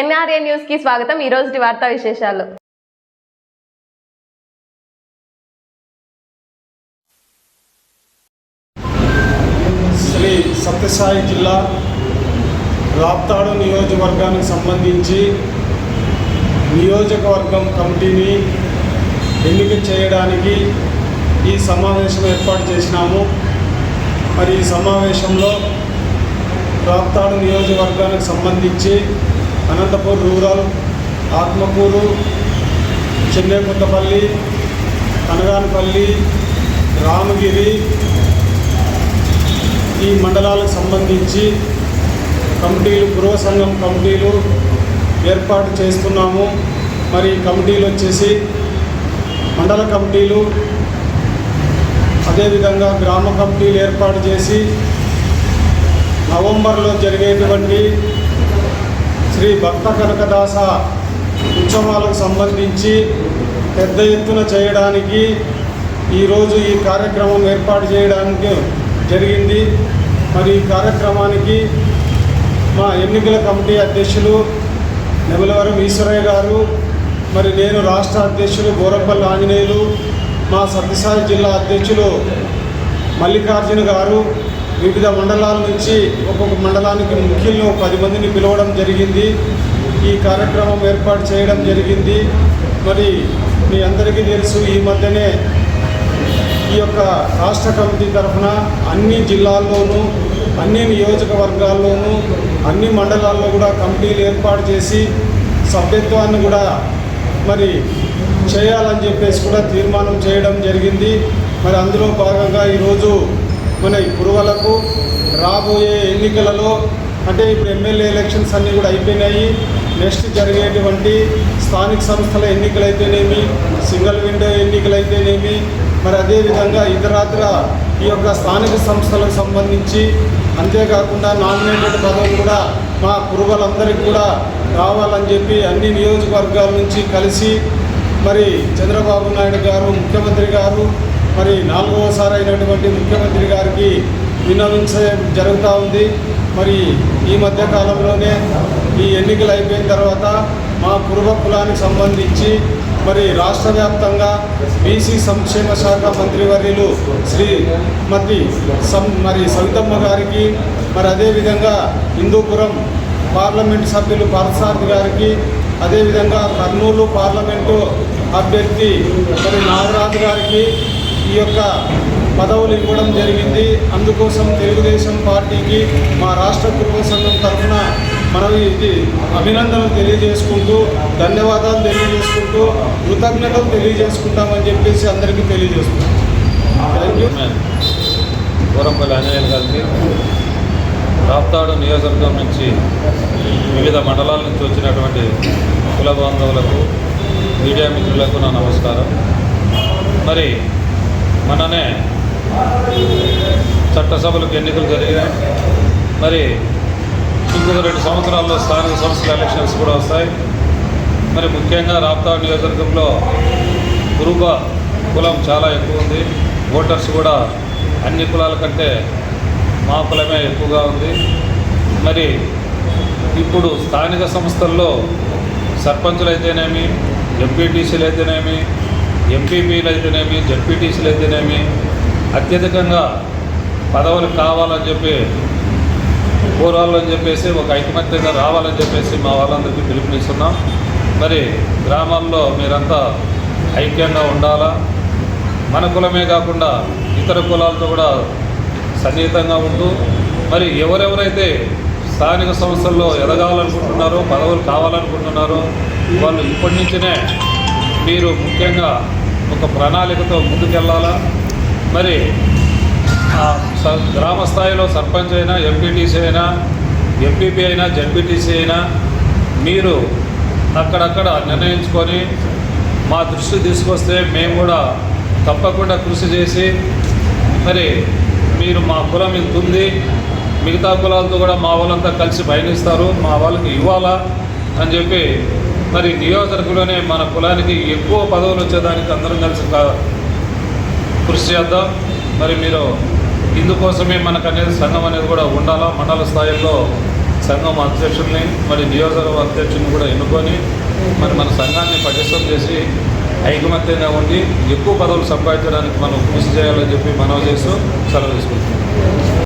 NRA న్యూస్కి స్వాగతం. ఈ రోజు వార్తా విశేషాలు. శ్రీ సత్యసాయి జిల్లా రాప్తాడు నియోజకవర్గానికి సంబంధించి నియోజకవర్గం కమిటీని ఎన్నిక చేయడానికి ఈ సమావేశం ఏర్పాటు చేసినాము. మరి ఈ సమావేశంలో రాప్తాడు నియోజకవర్గానికి సంబంధించి అనంతపూర్ రూరల్ ఆత్మకూరు చెన్నైకొత్తపల్లి కనగానపల్లి రామగిరి ఈ మండలాలకు సంబంధించి కమిటీలు గృహ సంఘం కమిటీలు ఏర్పాటు చేస్తున్నాము. మరి కమిటీలు వచ్చేసి మండల కమిటీలు అదేవిధంగా గ్రామ కమిటీలు ఏర్పాటు చేసి నవంబర్లో జరిగేటువంటి శ్రీ భక్త కనకదాస ఉత్సవాలకు సంబంధించి పెద్ద ఎత్తున చేయడానికి ఈరోజు ఈ కార్యక్రమం ఏర్పాటు చేయడానికి జరిగింది. మరి ఈ కార్యక్రమానికి మా ఎన్నికల కమిటీ అధ్యక్షులు నెమలవరం ఈశ్వరయ్య గారు మరి నేను రాష్ట్ర అధ్యక్షులు బోరపల్లి ఆంజనేయులు మా సత్యసాయి జిల్లా అధ్యక్షులు మల్లికార్జున గారు వివిధ మండలాల నుంచి ఒక్కొక్క మండలానికి ముఖ్యులను పది మందిని పిలవడం జరిగింది. ఈ కార్యక్రమం ఏర్పాటు చేయడం జరిగింది. మరి మీ అందరికీ తెలుసు ఈ మధ్యనే ఈ యొక్క రాష్ట్ర కమిటీ తరఫున అన్ని జిల్లాల్లోనూ అన్ని నియోజకవర్గాల్లోనూ అన్ని మండలాల్లో కూడా కమిటీలు ఏర్పాటు చేసి సభ్యత్వాన్ని కూడా మరి చేయాలని చెప్పేసి కూడా తీర్మానం చేయడం జరిగింది. మరి అందులో భాగంగా ఈరోజు కొన్ని ఈ రాబోయే ఎన్నికలలో అంటే ఇప్పుడు ఎమ్మెల్యే ఎలక్షన్స్ అన్నీ కూడా అయిపోయినాయి. నెక్స్ట్ జరిగేటువంటి స్థానిక సంస్థల ఎన్నికలైతేనేమి సింగిల్ విండో ఎన్నికలైతేనేమి మరి అదేవిధంగా ఇతరాత్ర ఈ యొక్క స్థానిక సంస్థలకు సంబంధించి అంతేకాకుండా నామినేటెడ్ పదవి కూడా మా కురువలందరికీ కూడా రావాలని చెప్పి అన్ని నియోజకవర్గాల నుంచి కలిసి మరి చంద్రబాబు నాయుడు గారు ముఖ్యమంత్రి గారు మరి నాలుగవసారి అయినటువంటి ముఖ్యమంత్రి గారికి విన్నవించే జరుగుతూ ఉంది. మరి ఈ మధ్య కాలంలోనే ఈ ఎన్నికలు అయిపోయిన తర్వాత మా పూర్వ కులానికి సంబంధించి మరి రాష్ట్ర వ్యాప్తంగా బీసీ సంక్షేమ శాఖ మంత్రివర్యులు శ్రీమతి సం మరి సవితమ్మ గారికి మరి అదేవిధంగా హిందూపురం పార్లమెంట్ సభ్యులు పార్థసారథి గారికి అదేవిధంగా కర్నూలు పార్లమెంటు అభ్యర్థి మరి నాగరాజు గారికి ఈ యొక్క పదవులు ఇవ్వడం జరిగింది. అందుకోసం తెలుగుదేశం పార్టీకి మా రాష్ట్ర కుటుంబ సంఘం తరఫున మనం ఇది అభినందనలు తెలియజేసుకుంటూ ధన్యవాదాలు తెలియజేసుకుంటూ కృతజ్ఞతలు తెలియజేసుకుంటామని చెప్పేసి అందరికీ తెలియజేస్తున్నాం. థ్యాంక్ యూ గోరంపల్లి ఆంజనేయులు గారికి రాప్తాడు నియోజకవర్గం నుంచి వివిధ మండలాల నుంచి వచ్చినటువంటి కుల బాంధవులకు మీడియా మిత్రులకు నా నమస్కారం. మరి మననే చట్టసభలకు ఎన్నికలు జరిగినాయి. మరి ఇంకొక రెండు సంవత్సరాల్లో స్థానిక సంస్థల ఎలక్షన్స్ కూడా వస్తాయి. మరి ముఖ్యంగా రాప్తా నియోజకవర్గంలో కురుబ కులం చాలా ఎక్కువ ఉంది. ఓటర్స్ కూడా అన్ని కులాల కంటే మా కులమే ఎక్కువగా ఉంది. మరి ఇప్పుడు స్థానిక సంస్థల్లో సర్పంచులు అయితేనేమి ఎంపీటీసీలు అయితేనేమి ఎంపీపీలు అయితేనేమి జడ్పీటీసీలు అయితేనేమి అత్యధికంగా పదవులు కావాలని చెప్పి కోరాలని చెప్పేసి ఒక ఐకమత్యంగా రావాలని చెప్పేసి మా వాళ్ళందరికీ పిలుపునిస్తున్నాం. మరి గ్రామాల్లో మీరంతా ఐక్యంగా ఉండాలా? మన కులమే కాకుండా ఇతర కులాలతో కూడా సన్నిహితంగా ఉంటూ మరి ఎవరెవరైతే స్థానిక సంస్థల్లో ఎదగాలనుకుంటున్నారో పదవులు కావాలనుకుంటున్నారో వాళ్ళు ఇప్పటి నుంచినే మీరు ముఖ్యంగా ఒక ప్రణాళికతో ముందుకెళ్ళాలా? మరి ఆ స- గ్రామ స్థాయిలో సర్పంచ్ అయినా ఎంపీటీసీ అయినా ఎంపీపీ అయినా జడ్పీటీసీ అయినా మీరు అక్కడక్కడ నిర్ణయించుకొని మా దృష్టి తీసుకొస్తే మేము కూడా తప్పకుండా కృషి చేసి మరి మీరు మా కులం ఇంత ఉంది మిగతా కులాలతో కూడా మా వాళ్ళంతా కలిసి పయనిస్తారు మా వాళ్ళకి ఇవ్వాలా అని చెప్పి మరి నియోజకవర్గంలోనే మన కులానికి ఎక్కువ పదవులు వచ్చేదానికి అందరం కలిసి కృషి చేద్దాం. మరి మీరు ఇందుకోసమే మనకు అనేది సంఘం అనేది కూడా ఉండాలా? మండల స్థాయిలో సంఘం అధ్యక్షుల్ని మరి నియోజకవర్గ అధ్యక్షుని కూడా ఎన్నుకొని మరి మన సంఘాన్ని పటిష్టం చేసి ఐకమత్యంగా ఉండి ఎక్కువ పదవులు సంపాదించడానికి మనం కృషి చేయాలని చెప్పి మనవి చేస్తూ సెలవు తీసుకుంటున్నాం.